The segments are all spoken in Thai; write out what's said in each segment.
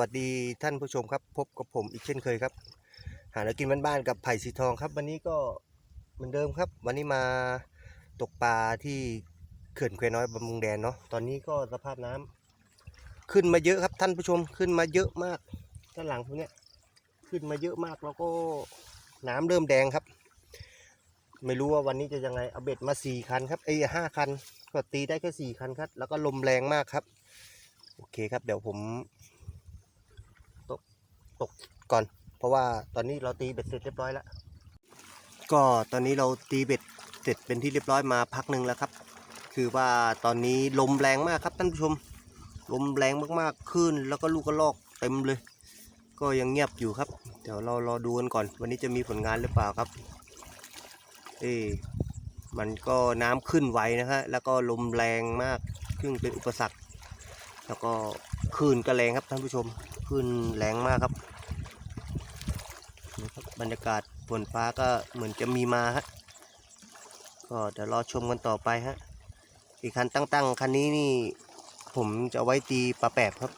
วัสดีครับสวัสดีท่านผู้ชมครับ พบกับผมอีกเช่นเคยครับ หาแล้วกินบ้านๆกับไผ่สีทองครับ วันนี้ก็เหมือนเดิมครับ วันนี้มาตกปลาที่เขื่อนเควน้อยบำรุงแดนเนาะตอนนี้ก็สภาพน้ำขึ้นมาเยอะครับท่านผู้ชมขึ้นมาเยอะมากด้านหลังพวกเนี้ยขึ้นมาเยอะมากแล้วก็น้ำเริ่มแดงครับ ไม่รู้ว่าวันนี้จะยังไงเอาเบ็ดมาสี่คันครับไอ้ห้าคันก็ตีได้แค่สี่คันครับ แล้วก็ลมแรงมากครับ โอเคครับเดี๋ยวผม ตกก่อน เพราะว่าตอนนี้เราตีเบ็ดเสร็จเรียบร้อยแล้ว ก็ตอนนี้เราตีเบ็ดเสร็จเป็นที่เรียบร้อยมาพักหนึ่งแล้วครับ คือว่าตอนนี้ลมแรงมากครับท่านผู้ชม ลมแรงมากๆขึ้นแล้วก็ลูกกระลอกเต็มเลย ก็ยังเงียบอยู่ครับ เดี๋ยวเรารอดูกันก่อน วันนี้จะมีผลงานหรือเปล่าครับ เอ๊มันก็น้ำขึ้นไวนะฮะ แล้วก็ลมแรงมาก ซึ่งเป็นอุปสรรค แล้วก็คลื่นก็แรงครับท่านผู้ชม คลื่นแรงมากครับ บรรยากาศฝนฟ้าก็เหมือนจะมีมาฮะก็เดี๋ยวรอชมกันต่อไปฮะอีกคันตั้งๆคันนี้นี่ ผมจะไว้ตีปลาแปบครับ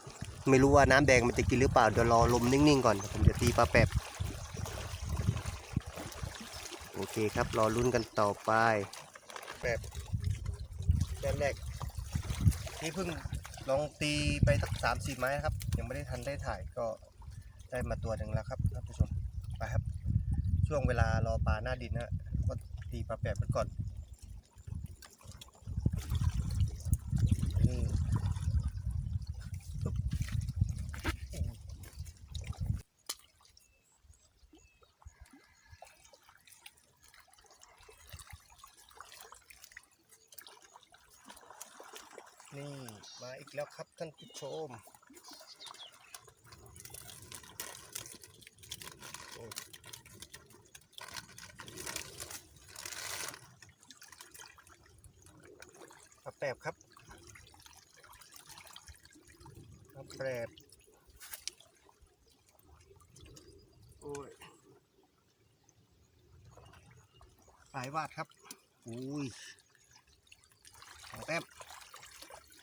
ไม่รู้ว่าน้ำแดงมันจะกินหรือเปล่าเดี๋ยวรอลมนิ่งๆก่อนผมจะตีปลาแปบโอเคครับรอลุ้นกันต่อไปแปบแต้มแรกนี่เพิ่งลองตีไปสักสามสี่ไม้ครับ ยังไม่ได้ทันได้ถ่ายก็ได้มาตัวหนึ่งแล้วครับท่านผู้ชมไปครับ ช่วงเวลารอปลาหน้าดินนะก็ตีปลาแปบไปก่อนนี่นี่มาอีกแล้วครับท่านผู้ชม ลาแปบครับปลาแปบโอ้ยสายวาดครับอุ้ยสองแต้ม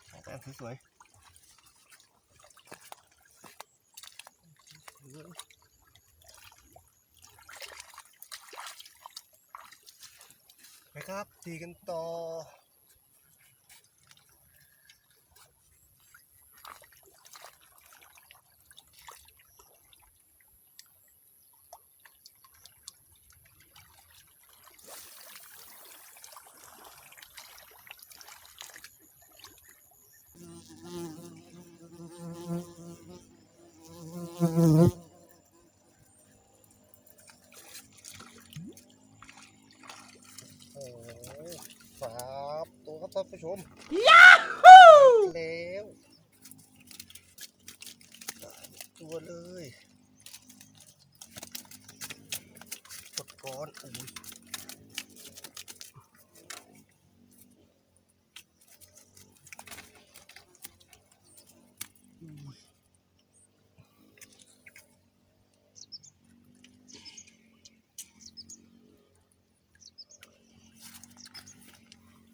สองแต้มสวยๆไปครับตีกันต่อ โอ้สามตัวครับท่านผู้ชมยาฮูแล้วตัวเลยกดก้อนอุ้ย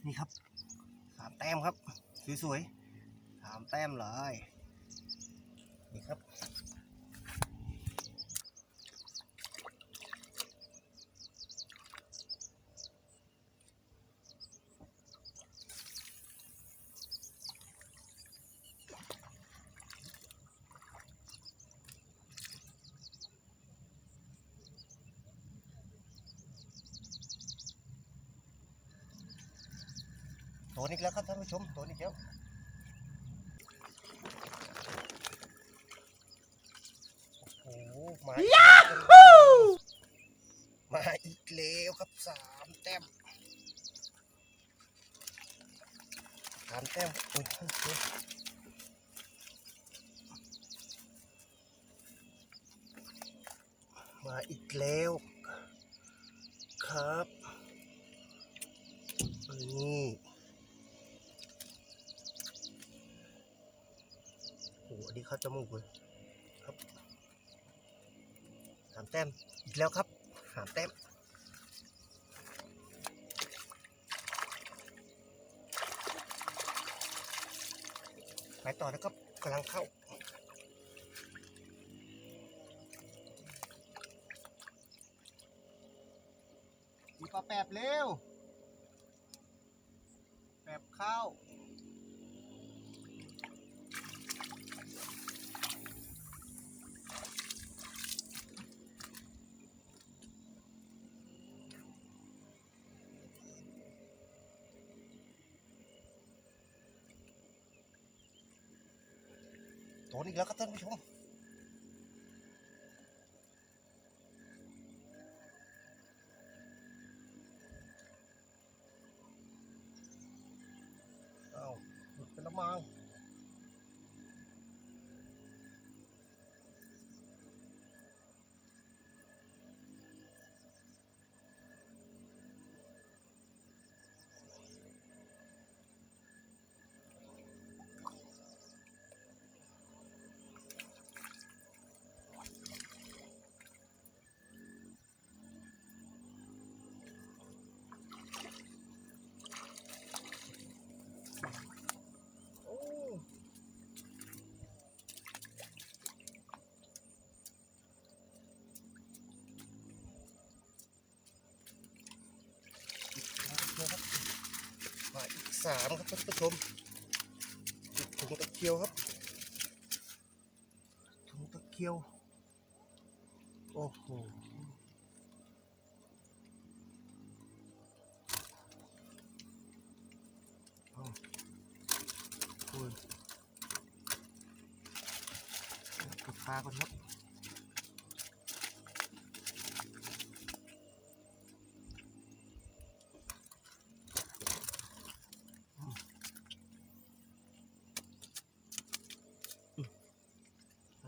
นี่ครับสามแต้มครับ สวยๆสามแต้มเลย ตัวนี้แล้วครับท่านผู้ชมตัวนี้แล้วโอ้โหมาอีกมาอีกแล้วครับสามแต้มสามแต้มโอ้ยโอ้ยโอ้ยมาอีกแล้วครับนี่ ดจมูกเลยครับหามแต้มอีกแล้วครับ หามแต้มไปต่อนะครับกำลังเข้ามีปลาแปบเร็ว โดนอีกแสามครับท่านผู้ชมอีกถุงตะเกียวครับถุงตะเกียว โอ้โหอ้าวโอ้ยกดปลาก่อนครับ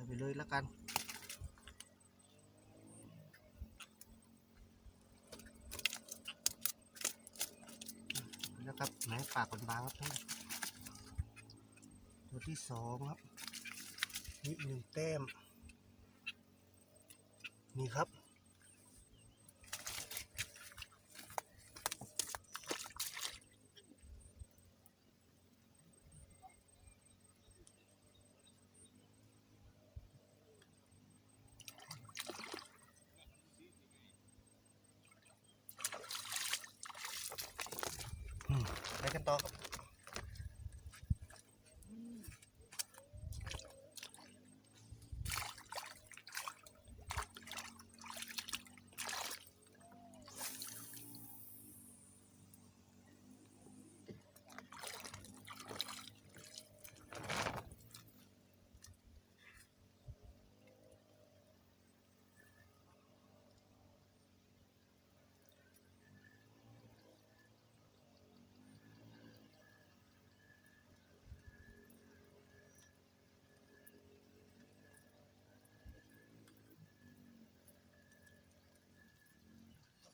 ไปเลยแล้วกันนะครับแหนปากบางๆครับท่านตัวที่สองครับนี่หนึ่งแต้มนี่ครับ ไป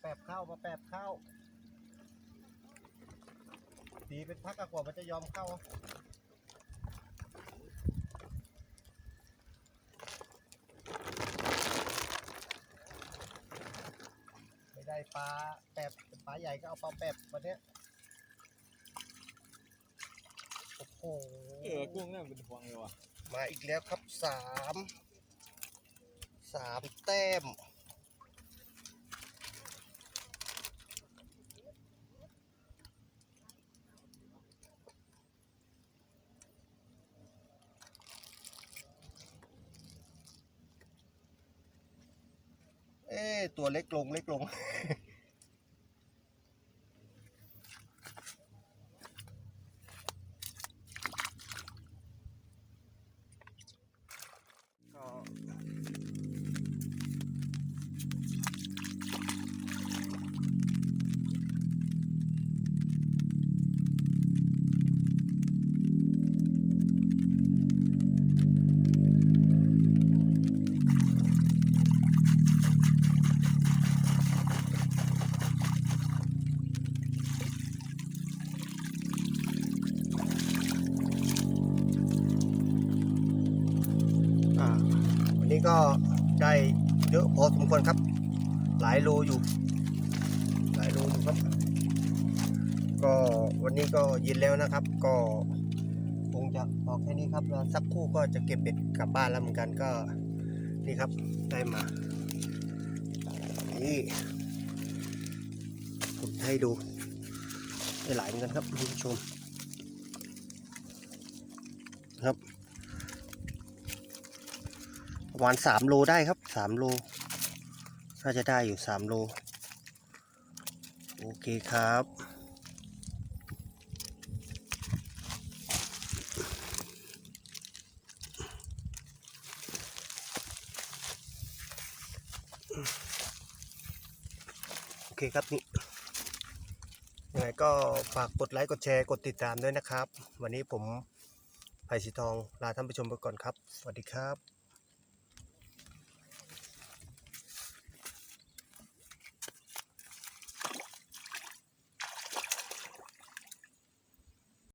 แปบเข้ามาแปบเข้าตีเป็นพักกว่ามันจะยอมเข้าไม่ได้ปลาแปบเป็นปลาใหญ่ก็เอาปลาแปบวันเนี้ยโอ้โหเออกุ้งเนี่ยเป็นพวงเลยว่ะมาอีกแล้วครับสามสามแต้ม ตัวเล็กลงเล็กลง ครครับ หลายโลอยู่ หลายโลอยู่ครับ ก็วันนี้ก็ย็นแล้วนะครับ ก็คงจะพอแค่นี้ครับแล้วสักครู่ก็จะเก็บเบ็ดกลับบ้านแล้วเหมือนกันก็นี่ครับได้มา นี่ผมให้ดูได้หลายเหมือนกันครับคุณผู้ชมครับประมาณสามโลได้ครับสามโล น่าจะได้อยู่สามโล โอเคครับโอเคครับนี่ยังไงก็ฝากกดไลค์กดแชร์กดติดตามด้วยนะครับ วันนี้ผมไผ่สีทองลาท่านผู้ชมไปก่อนครับ สวัสดีครับ